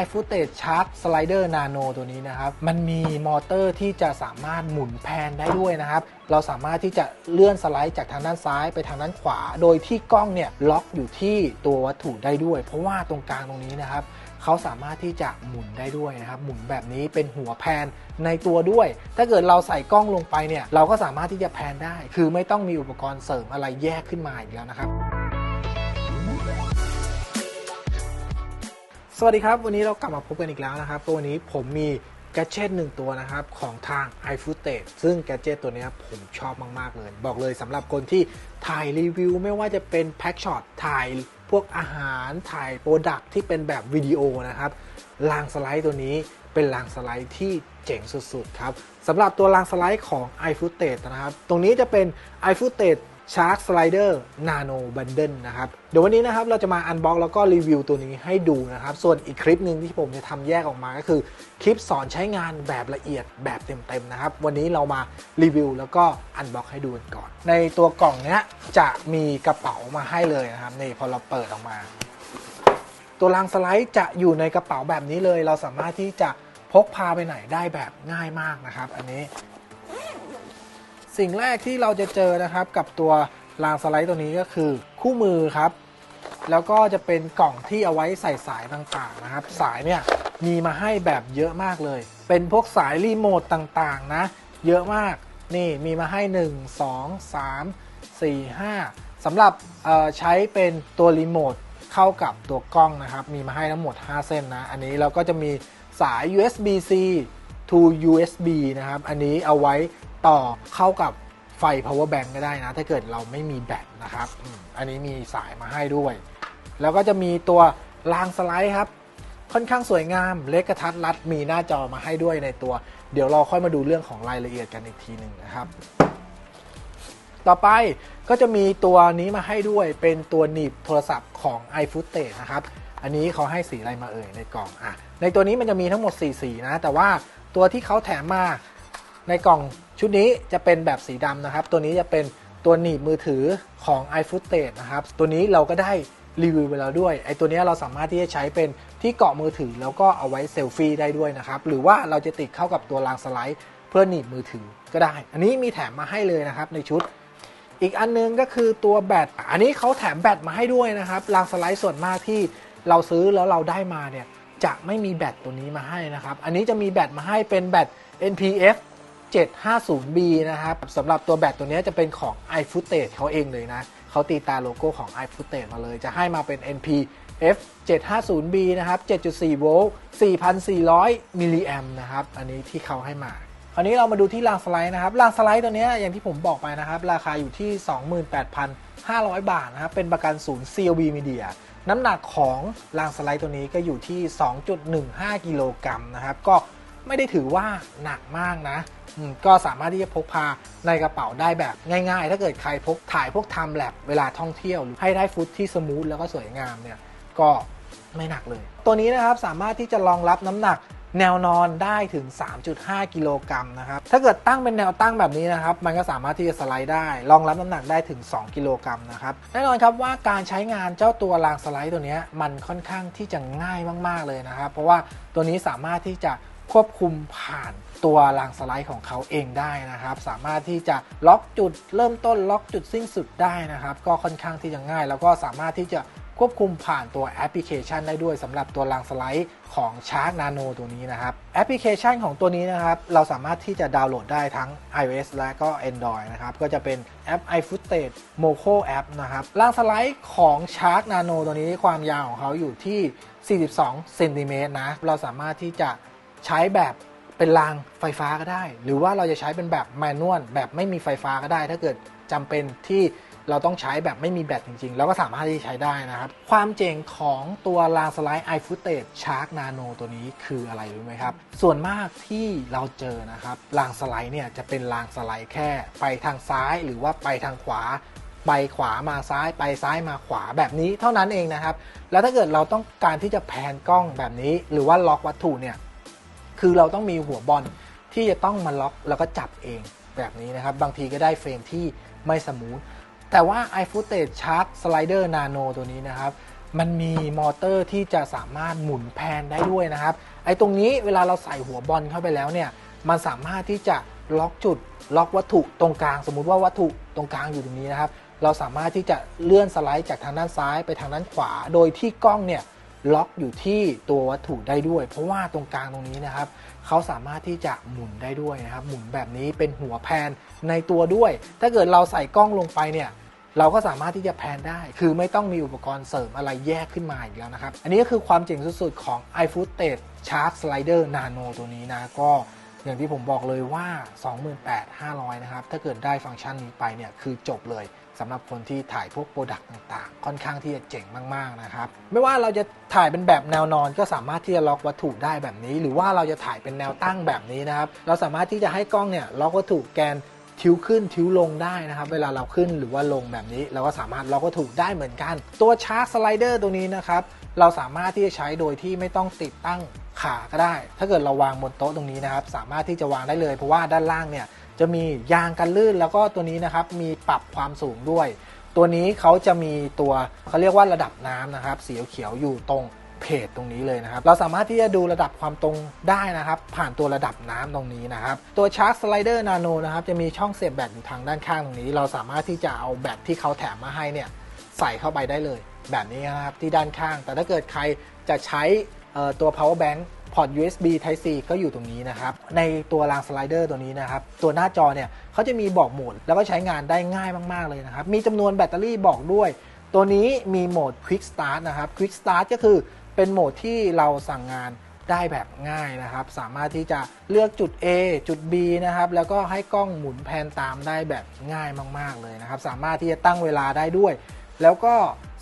i f o o t a g e Shark Slider Nano ตัวนี้นะครับ มันมีมอเตอร์ที่จะสามารถหมุนแพนได้ด้วยนะครับ เราสามารถที่จะเลื่อนสไลด์จากทางด้านซ้ายไปทางด้านขวา โดยที่กล้องเนี่ยล็อกอยู่ที่ตัววัตถุได้ด้วย เพราะว่าตรงกลางตรงนี้นะครับเขาสามารถที่จะหมุนได้ด้วยนะครับ หมุนแบบนี้เป็นหัวแพนในตัวด้วย ถ้าเกิดเราใส่กล้องลงไปเนี่ย เราก็สามารถที่จะแพนได้ คือไม่ต้องมีอุปกรณ์เสริมอะไรแยกขึ้นมาอีกแล้วนะครับ สวัสดีครับ วันนี้เรากลับมาพบกันอีกแล้วนะครับตัววันนี้ผมมีแกจ g e t หนึ่งตัวนะครับของทาง i f o o t a g e ซึ่งแกจ g e t ตัวนี้ผมชอบมาก ๆ เลย บอกเลยสำหรับคนที่ถ่ายรีวิว ไม่ว่าจะเป็นแพ็กช็อตถ่ายพวกอาหารถ่ายโปรดักที่เป็นแบบวิดีโอนะครับรางสไลด์ตัวนี้เป็นรางสไลด์ที่เจ๋งสุด ๆ ครับสำหรับตัวรางสไลด์ของ i f o o t a g e นะครับ ตรงนี้จะเป็น i f o o t a g e Shark Slider Nano Bundle นะครับ เดี๋ยววันนี้นะครับเราจะมาอันบ็อกแล้วก็รีวิวตัวนี้ให้ดูนะครับ ส่วนอีกคลิปหนึ่งที่ผมจะทำแยกออกมาก็คือ คลิปสอนใช้งานแบบละเอียดแบบเต็มๆนะครับ วันนี้เรามารีวิวแล้วก็อันบ็อกให้ดูกันก่อน ในตัวกล่องเนี้ยจะมีกระเป๋ามาให้เลยนะครับนี่พอเราเปิดออกมา ตัวรางสไลด์จะอยู่ในกระเป๋าแบบนี้เลย เราสามารถที่จะพกพาไปไหนได้แบบง่ายมากนะครับ อันนี้ สิ่งแรกที่เราจะเจอนะครับกับตัวรางสไลด์ตัวนี้ก็คือคู่มือครับ แล้วก็จะเป็นกล่องที่เอาไว้ใส่สายต่างๆนะครับ สายเนี่ยมีมาให้แบบเยอะมากเลย เป็นพวกสายรีโมทต่างๆนะ เยอะมากนี่มีมาให้ 1 2 3 4 5สำหรับใช้เป็นตัวรีโมทเข้ากับตัวกล้องนะครับ มีมาให้ทั้งหมด 5 เส้นนะ อันนี้เราก็จะมีสาย USB-C to USB นะครับ อันนี้เอาไว้ ต่อเข้ากับไฟ power bank ก็ได้นะ ถ้าเกิดเราไม่มีแบตนะครับ อันนี้มีสายมาให้ด้วย แล้วก็จะมีตัวรางสไลด์ครับ ค่อนข้างสวยงาม เล็กกระทัดรัด มีหน้าจอมาให้ด้วยในตัว เดี๋ยวเราค่อยมาดูเรื่องของรายละเอียดกันอีกทีหนึ่งนะครับ ต่อไปก็จะมีตัวนี้มาให้ด้วย เป็นตัวหนีบโทรศัพท์ของ i f o o t a g e นะครับ อันนี้เขาให้สีอะไรมาเอ่ยในกล่องอะในตัวนี้มันจะมีทั้งหมด4สีนะ แต่ว่าตัวที่เขาแถมมา ในกล่องชุดนี้จะเป็นแบบสีดำนะครับ ตัวนี้จะเป็นตัวหนีบมือถือของ i f o o t a g e นะครับ ตัวนี้เราก็ได้รีวิวไปแล้วด้วย ไอ้ตัวนี้เราสามารถที่จะใช้เป็นที่เกาะมือถือแล้วก็เอาไว้เซลฟี่ได้ด้วยนะครับ หรือว่าเราจะติดเข้ากับตัวรางสไลด์ เพื่อหนีบมือถือก็ได้ อันนี้มีแถมมาให้เลยนะครับในชุด อีกอันนึงก็คือตัวแบต อันนี้เขาแถมแบตมาให้ด้วยนะครับ รางสไลด์ส่วนมากที่เราซื้อแล้วเราได้มาเนี่ยจะไม่มีแบตตัวนี้มาให้นะครับ อันนี้จะมีแบตมาให้เป็นแบต NPF 750B นะครับสำหรับตัวแบตตัวนี้จะเป็นของ i f o o t a g e เขาเองเลยนะเขาตีตาโลโก้ของ i f o o t a g e มาเลย จะให้มาเป็น NPF 750B นะครับ 7.4 โวลต์ 4,400 มิลลิแอมนะครับ อันนี้ที่เขาให้มา คราวนี้เรามาดูที่รางสไลด์นะครับ รางสไลด์ตัวนี้อย่างที่ผมบอกไปนะครับ ราคาอยู่ที่ 28,500 บาทนะครับ เป็นประกันศูนย์ CLB Media น้ำหนักของรางสไลด์ตัวนี้ก็อยู่ที่ 2.15 กิโลกรัมนะครับ ก็ ไม่ได้ถือว่าหนักมากนะก็สามารถที่จะพกพาในกระเป๋าได้แบบง่ายๆ ถ้าเกิดใครพกถ่ายพวกทำแลบเวลาท่องเที่ยวหรือให้ได้ฟุตที่สมูทแล้วก็สวยงามเนี่ยก็ไม่หนักเลย ตัวนี้นะครับสามารถที่จะรองรับน้ำหนักแนวนอนได้ถึง 3.5 กิโลกรัมนะครับ ถ้าเกิดตั้งเป็นแนวตั้งแบบนี้นะครับ มันก็สามารถที่จะสไลด์ได้ รองรับน้ำหนักได้ถึง 2 กิโลกรัมนะครับ แน่นอนครับว่าการใช้งานเจ้าตัวรางสไลด์ตัวนี้มันค่อนข้างที่จะง่ายมาก ๆเลยนะครับ เพราะว่าตัวนี้สามารถที่จะ ควบคุมผ่านตัวรางสไลด์ของเขาเองได้นะครับ สามารถที่จะล็อกจุดเริ่มต้นล็อกจุดสิ้นสุดได้นะครับ ก็ค่อนข้างที่จะง่าย แล้วก็สามารถที่จะควบคุมผ่านตัวแอปพลิเคชันได้ด้วยสำหรับตัวรางสไลด์ของ Shark Nano ตัวนี้นะครับแอปพลิเคชันของตัวนี้นะครับ เราสามารถที่จะดาวน์โหลดได้ทั้ง iOS และก็ Android นะครับ ก็จะเป็นแอป iFootage Moco App นะครับรางสไลด์ของ Shark Nano ตัวนี้ความยาวของเขาอยู่ที่ 42 เซนติเมตรนะ เราสามารถที่จะ ใช้แบบเป็นรางไฟฟ้าก็ได้ หรือว่าเราจะใช้เป็นแบบแมนนวลแบบไม่มีไฟฟ้าก็ได้ ถ้าเกิดจำเป็นที่เราต้องใช้แบบไม่มีแบตจริงๆ เราก็สามารถที่จะใช้ได้นะครับ ความเจ๋งของตัวรางสไลด์ iFootage Shark Nano ตัวนี้คืออะไรรู้ไหมครับ ส่วนมากที่เราเจอนะครับรางสไลด์เนี่ยจะเป็นรางสไลด์แค่ไปทางซ้ายหรือว่าไปทางขวา ไปขวามาซ้ายไปซ้ายมาขวาแบบนี้เท่านั้นเองนะครับ แล้วถ้าเกิดเราต้องการที่จะแพนกล้องแบบนี้ หรือว่าล็อกวัตถุเนี่ย คือเราต้องมีหัวบอลที่จะต้องมาล็อกแล้วก็จับเองแบบนี้นะครับ บางทีก็ได้เฟรมที่ไม่สมูท แต่ว่า iFootage Shark Slider Nano ตัวนี้นะครับ มันมีมอเตอร์ที่จะสามารถหมุนแพนได้ด้วยนะครับ ไอ้ตรงนี้เวลาเราใส่หัวบอลเข้าไปแล้วเนี่ย มันสามารถที่จะล็อกจุด ล็อกวัตถุตรงกลาง สมมุติว่าวัตถุตรงกลางอยู่ตรงนี้นะครับ เราสามารถที่จะเลื่อนสไลด์จากทางด้านซ้ายไปทางด้านขวา โดยที่กล้องเนี่ย ล็อกอยู่ที่ตัววัตถุได้ด้วย เพราะว่าตรงกลางตรงนี้นะครับเขาสามารถที่จะหมุนได้ด้วยนะครับ หมุนแบบนี้เป็นหัวแพนในตัวด้วย ถ้าเกิดเราใส่กล้องลงไปเนี่ยเราก็สามารถที่จะแพนได้ คือไม่ต้องมีอุปกรณ์เสริมอะไรแยกขึ้นมาอีกแล้วนะครับ อันนี้ก็คือความเจ๋งสุดๆ ของ iFootage Shark Slider Nano ตัวนี้นะ ก็อย่างที่ผมบอกเลยว่า 28,500 นะครับ ถ้าเกิดได้ฟังก์ชันนี้ไปเนี่ย คือจบเลย สำหรับคนที่ถ่ายพวกโปรดักต์ต่างๆ ค่อนข้างที่จะเจ๋งมากๆนะครับ ไม่ว่าเราจะถ่ายเป็นแบบแนวนอนก็สามารถที่จะล็อกวัตถุได้แบบนี้ หรือว่าเราจะถ่ายเป็นแนวตั้งแบบนี้นะครับ เราสามารถที่จะให้กล้องเนี่ยล็อกวัตถุแกนทิวขึ้นทิวลงได้นะครับ เวลาเราขึ้นหรือว่าลงแบบนี้ เราก็สามารถล็อกวัตถุได้เหมือนกัน ตัวชาร์จสไลเดอร์ตัวนี้นะครับเราสามารถที่จะใช้โดยที่ไม่ต้องติดตั้งขาก็ได้ ถ้าเกิดเราวางบนโต๊ะตรงนี้นะครับ สามารถที่จะวางได้เลย เพราะว่าด้านล่างเนี่ย จะมียางกันลื่นแล้วก็ตัวนี้นะครับมีปรับความสูงด้วย ตัวนี้เขาจะมีตัวเขาเรียกว่าระดับน้ำนะครับสีเขียวอยู่ตรงเพจตรงนี้เลยนะครับ เราสามารถที่จะดูระดับความตรงได้นะครับ ผ่านตัวระดับน้ำตรงนี้นะครับ ตัวชาร์จสไลเดอร์นาโนนะครับจะมีช่องเสียบแบตอยู่ทางด้านข้างตรงนี้ เราสามารถที่จะเอาแบตที่เขาแถมมาให้เนี่ยใส่เข้าไปได้เลย แบบนี้นะครับที่ด้านข้าง แต่ถ้าเกิดใครจะใช้ ตัว power bank พอร์ต USB Type C ก็อยู่ตรงนี้นะครับ ในตัวรางสไลเดอร์ตัวนี้นะครับ ตัวหน้าจอเนี่ยเขาจะมีบอกโหมด แล้วก็ใช้งานได้ง่ายมาก ๆ เลยนะครับ มีจำนวนแบตเตอรี่บอกด้วย ตัวนี้มีโหมด Quick Start นะครับ Quick Start ก็คือเป็นโหมดที่เราสั่งงานได้แบบง่ายนะครับ สามารถที่จะเลือกจุด A จุด B นะครับ แล้วก็ให้กล้องหมุนแพนตามได้แบบง่ายมาก ๆ เลยนะครับ สามารถที่จะตั้งเวลาได้ด้วย แล้วก็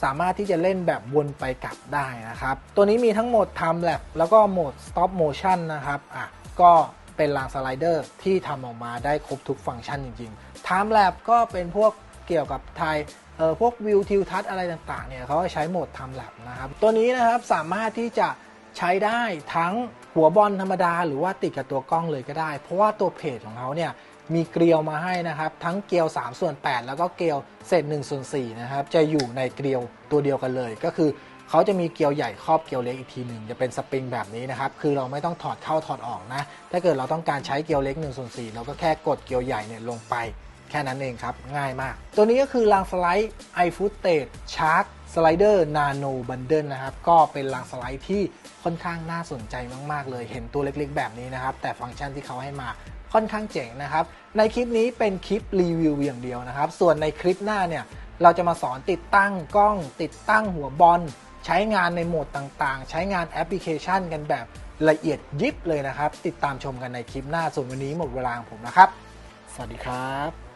สามารถที่จะเล่นแบบวนไปกลับได้นะครับ ตัวนี้มีทั้งโหมด Time Lapse แล้วก็โหมด Stop Motion นะครับอะก็เป็นรางสไลเดอร์ที่ทำออกมาได้ครบทุกฟังก์ชันจริงๆ Time Lapse ก็เป็นพวกเกี่ยวกับไทยเออพวกวิวทิวทัศน์อะไรต่างๆเนี่ยเขาใช้โหมด Time Lapse นะครับ ตัวนี้นะครับสามารถที่จะใช้ได้ทั้งหัวบอลธรรมดา หรือว่าติดกับตัวกล้องเลยก็ได้ เพราะว่าตัวเพจของเขาเนี่ย มีเกลียวมาให้นะครับ ทั้งเกลียว3ส่วน8แล้วก็เกลียวเศษ1ส่วน4นะครับจะอยู่ในเกลียวตัวเดียวกันเลย ก็คือเขาจะมีเกลียวใหญ่ครอบเกลียวเล็กอีกทีหนึ่งจะเป็นสปริงแบบนี้นะครับคือเราไม่ต้องถอดเข้าถอดออกนะถ้าเกิดเราต้องการใช้เกลียวเล็ก1ส่วน4เราก็แค่กดเกลียวใหญ่เนี่ยลงไปแค่นั้นเองครับ ง่ายมาก ตัวนี้ก็คือรางสไลด์ iFootage Shark Slider Nano Bundle นะครับ ก็เป็นรางสไลด์ที่ค่อนข้างน่าสนใจมาก ๆ เลย เห็นตัวเล็ก ๆ แบบนี้นะครับ แต่ฟังก์ชันที่เขาให้มา ค่อนข้างเจ๋งนะครับ ในคลิปนี้เป็นคลิปรีวิวอย่างเดียวนะครับ ส่วนในคลิปหน้าเนี่ยเราจะมาสอนติดตั้งกล้อง ติดตั้งหัวบอลใช้งานในโหมดต่างๆ ใช้งานแอปพลิเคชันกันแบบละเอียดยิบเลยนะครับ ติดตามชมกันในคลิปหน้าส่วนวันนี้หมดเวลาของผมนะครับ สวัสดีครับ